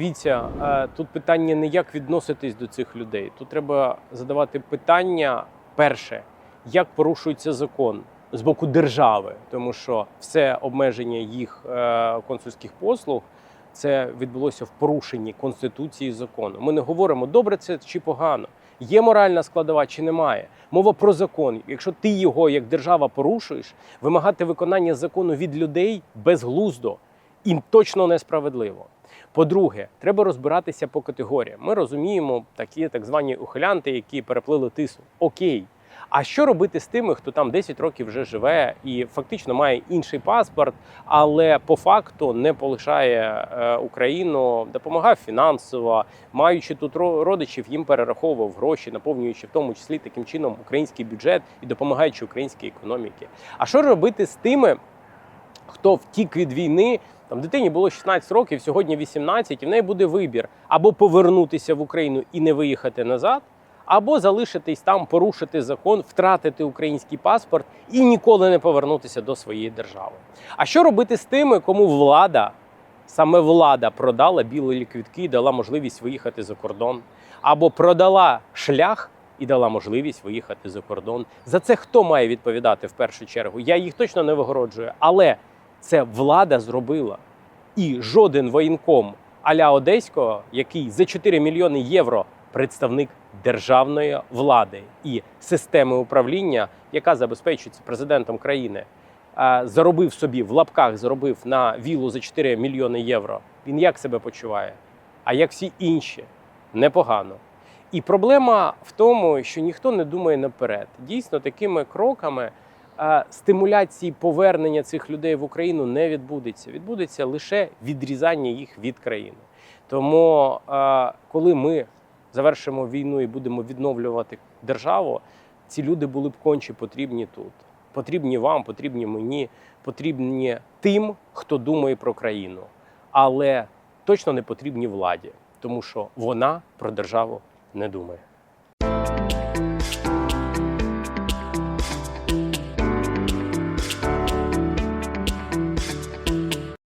Дивіться, е, тут питання не як відноситись до цих людей. Тут треба задавати питання перше, як порушується закон з боку держави, тому що все обмеження їх е, консульських послуг. Це відбулося в порушенні конституції закону. Ми не говоримо, добре це чи погано. Є моральна складова чи немає. Мова про закон. Якщо ти його як держава порушуєш, вимагати виконання закону від людей безглуздо і точно несправедливо. По-друге, треба розбиратися по категоріям. Ми розуміємо такі так звані ухилянти, які переплили тису. Окей. А що робити з тими, хто там 10 років вже живе і фактично має інший паспорт, але по факту не полишає е, Україну, допомагав фінансово, маючи тут родичів, їм перераховував гроші, наповнюючи в тому числі таким чином український бюджет і допомагаючи українській економіці. А що робити з тими, хто втік від війни? Там дитині було 16 років, сьогодні 18, і в неї буде вибір або повернутися в Україну і не виїхати назад, або залишитись там, порушити закон, втратити український паспорт і ніколи не повернутися до своєї держави. А що робити з тими, кому влада, саме влада продала білі квітки дала можливість виїхати за кордон, або продала шлях і дала можливість виїхати за кордон? За це хто має відповідати в першу чергу? Я їх точно не вигороджую, але це влада зробила. І жоден воєнком аля Одеського, який за 4 мільйони євро представник державної влади і системи управління, яка забезпечується президентом країни, заробив собі в лапках, заробив на вілу за 4 мільйони євро. Він як себе почуває? А як всі інші? Непогано. І проблема в тому, що ніхто не думає наперед. Дійсно, такими кроками стимуляції повернення цих людей в Україну не відбудеться. Відбудеться лише відрізання їх від країни. Тому, коли ми завершимо війну і будемо відновлювати державу, ці люди були б конче потрібні тут. Потрібні вам, потрібні мені, потрібні тим, хто думає про країну, але точно не потрібні владі, тому що вона про державу не думає.